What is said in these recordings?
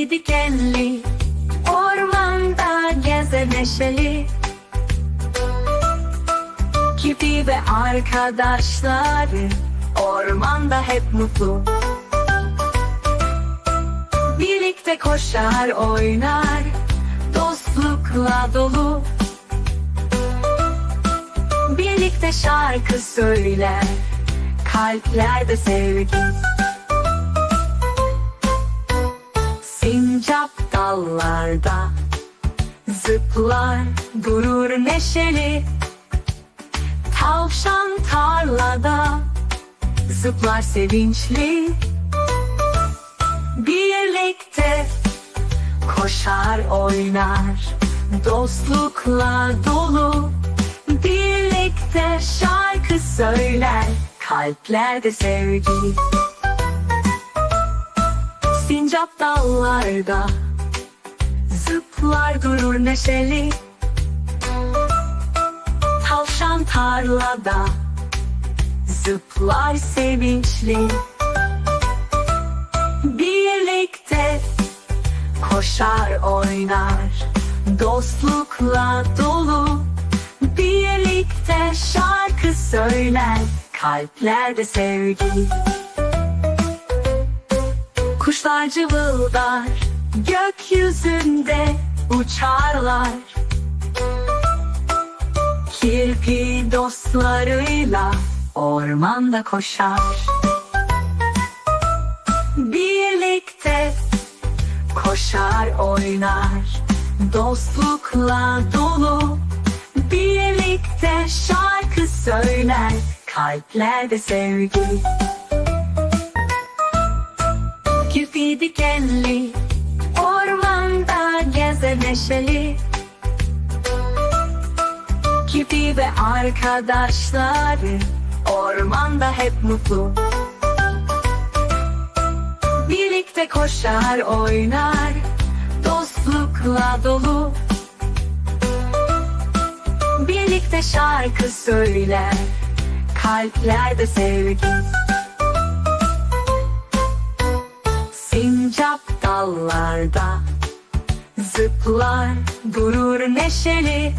Kirpi dikenli Ormanda gezer neşeli. Kirpi ve arkadaşları Ormanda hep mutlu. Birlikte koşar oynar Dostlukla dolu. Birlikte şarkı söyler Kalplerde sevgi Sincap dallarda Zıplar durur neşeli. Tavşan tarlada Zıplar sevinçli. Birlikte koşar oynar Dostlukla dolu. Birlikte şarkı söyler Kalplerde sevgi Sincap dallarda Zıplar durur neşeli. Tavşan tarlada Zıplar sevinçli. Birlikte koşar oynar Dostlukla dolu. Birlikte şarkı söyler Kalplerde sevgi Kuşlar cıvıldar Gökyüzünde uçarlar. Kirpi dostlarıyla Ormanda koşar. Birlikte koşar oynar. Dostlukla dolu Birlikte şarkı söyler. Kalplerde sevgi Kirpi dikenli Ormanda gezer neşeli. Kirpi ve arkadaşları Ormanda hep mutlu. Birlikte koşar oynar Dostlukla dolu. Birlikte şarkı söyler Kalplerde sevgi Sincap dallarda Zıplar durur neşeli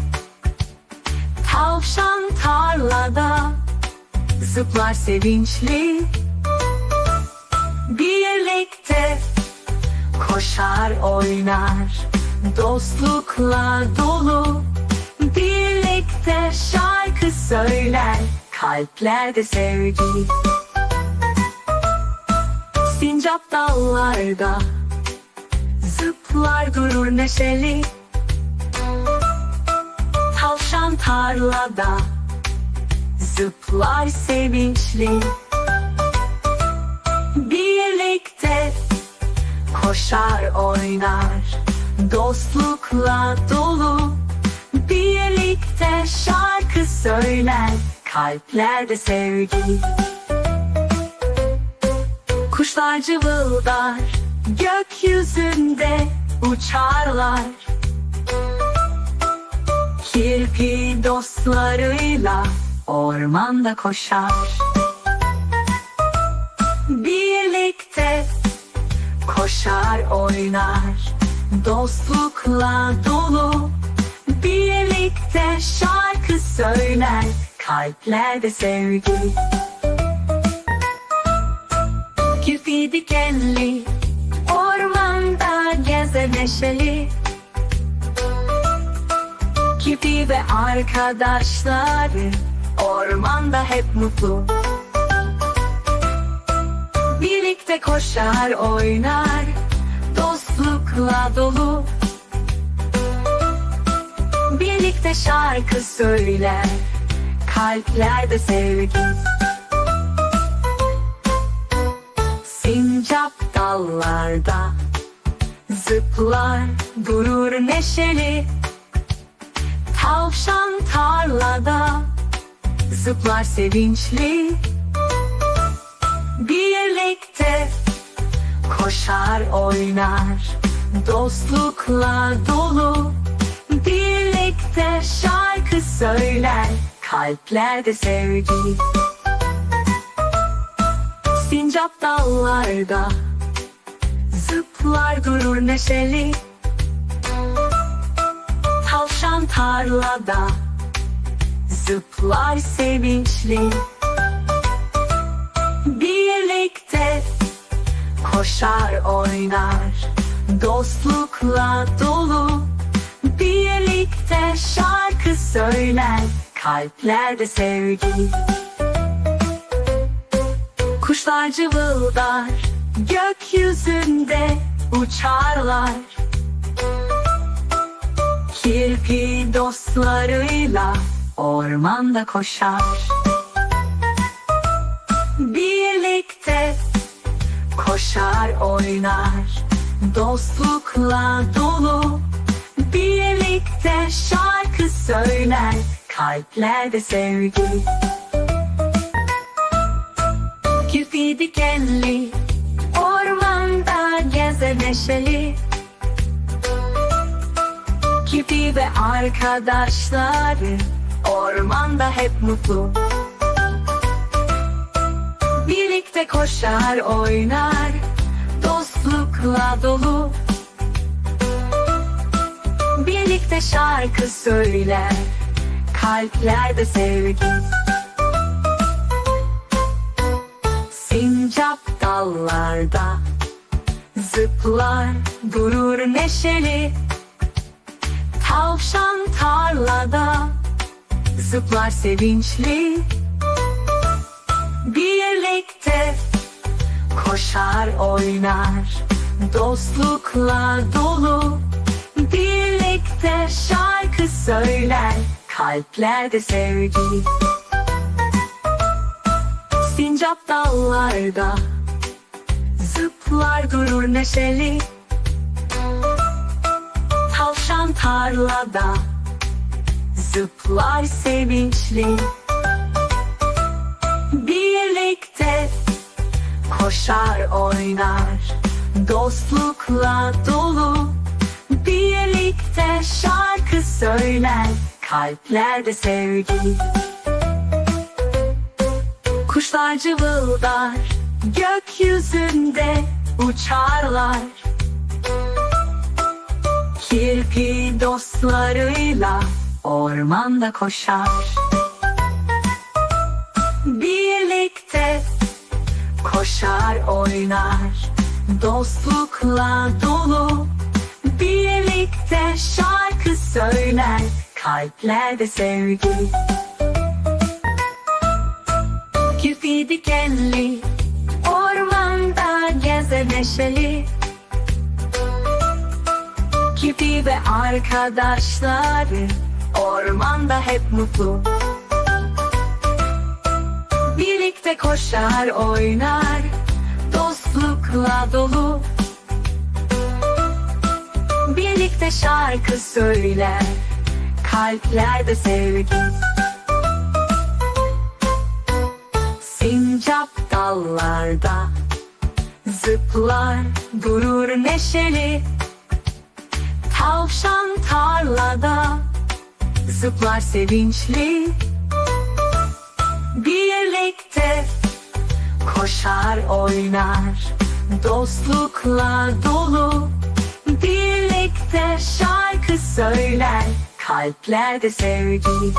Tavşan tarlada. Zıplar sevinçli Birlikte koşar oynar. Dostlukla dolu Birlikte şarkı söyler. Kalplerde sevgi Sincap dallarda Zıplar durur neşeli. Tavşan tarlada Zıplar sevinçli. Birlikte koşar oynar Dostlukla dolu. Birlikte şarkı söyler Kalplerde sevgi Kuşlar cıvıldar Gökyüzünde uçarlar. Kirpi dostlarıyla Ormanda koşar. Birlikte koşar oynar. Dostlukla dolu Birlikte şarkı söyler. Kalplerde sevgi Kirpi dikenli Ormanda gezer neşeli. Kirpi ve arkadaşları Ormanda hep mutlu. Birlikte koşar oynar Dostlukla dolu. Birlikte şarkı söyler Kalplerde sevgi Sincap dallarda Zıplar durur neşeli Tavşan tarlada. Zıplar sevinçli Birlikte koşar oynar. Dostlukla dolu Birlikte şarkı söyler. Kalplerde sevgi Sincap dallarda Zıplar durur neşeli. Tavşan tarlada. Zıplar sevinçli. Birlikte koşar oynar. Dostlukla dolu. Birlikte şarkı söyler. Kalplerde sevgi Kuşlar cıvıldar Gökyüzünde uçarlar. Kirpi dostlarıyla ormanda koşar. Birlikte koşar oynar. Dostlukla dolu Birlikte şarkı söyler. Kalplerde sevgi Kirpi dikenli Ormanda gezer neşeli. Kirpi ve arkadaşları Ormanda hep mutlu. Birlikte koşar oynar Dostlukla dolu. Birlikte şarkı söyler Kalplerde sevgi dallarda. Zıplar durur neşeli Tavşan tarlada. Zıplar sevinçli Birlikte koşar oynar. Dostlukla dolu Birlikte şarkı söyler. Kalplerde sevgi. Sincap dallarda Zıplar durur neşeli. Tavşan tarlada. Zıplar sevinçli. Birlikte koşar oynar. Dostlukla dolu. Birlikte şarkı söyler. Kalplerde sevgi. Kuşlar cıvıldar Gökyüzünde uçarlar. Kirpi dostlarıyla ormanda koşar. Birlikte koşar oynar. Dostlukla dolu. Birlikte şarkı söyler. Kalplerde sevgi. Kirpi dikenli neşeli Kirpi ve arkadaşları Ormanda hep mutlu. Birlikte koşar oynar Dostlukla dolu. Birlikte şarkı söyler Kalplerde sevgi. Sincap dallarda Zıplar durur neşeli. Tavşan tarlada. Zıplar sevinçli. Birlikte koşar oynar. Dostlukla dolu. Birlikte şarkı söyler. Kalplerde sevgi.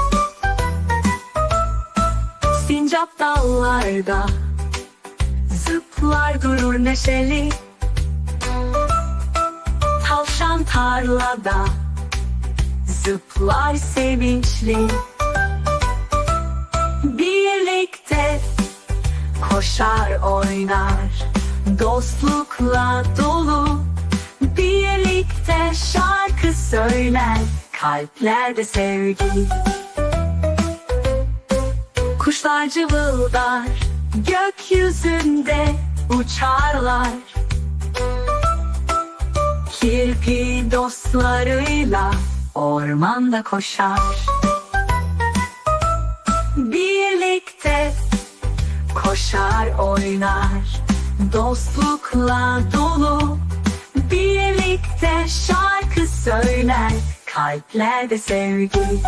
Sincap dallarda durur neşeli Tavşan tarlada Zıplar sevinçli. Birlikte koşar oynar Dostlukla dolu. Birlikte şarkı söyler Kalplerde sevgi. Kuşlar cıvıldar Gökyüzünde uçarlar. Kirpi dostlarıyla ormanda koşar. Birlikte koşar oynar. Dostlukla dolu. Birlikte şarkı söyler. Kalplerde sevgi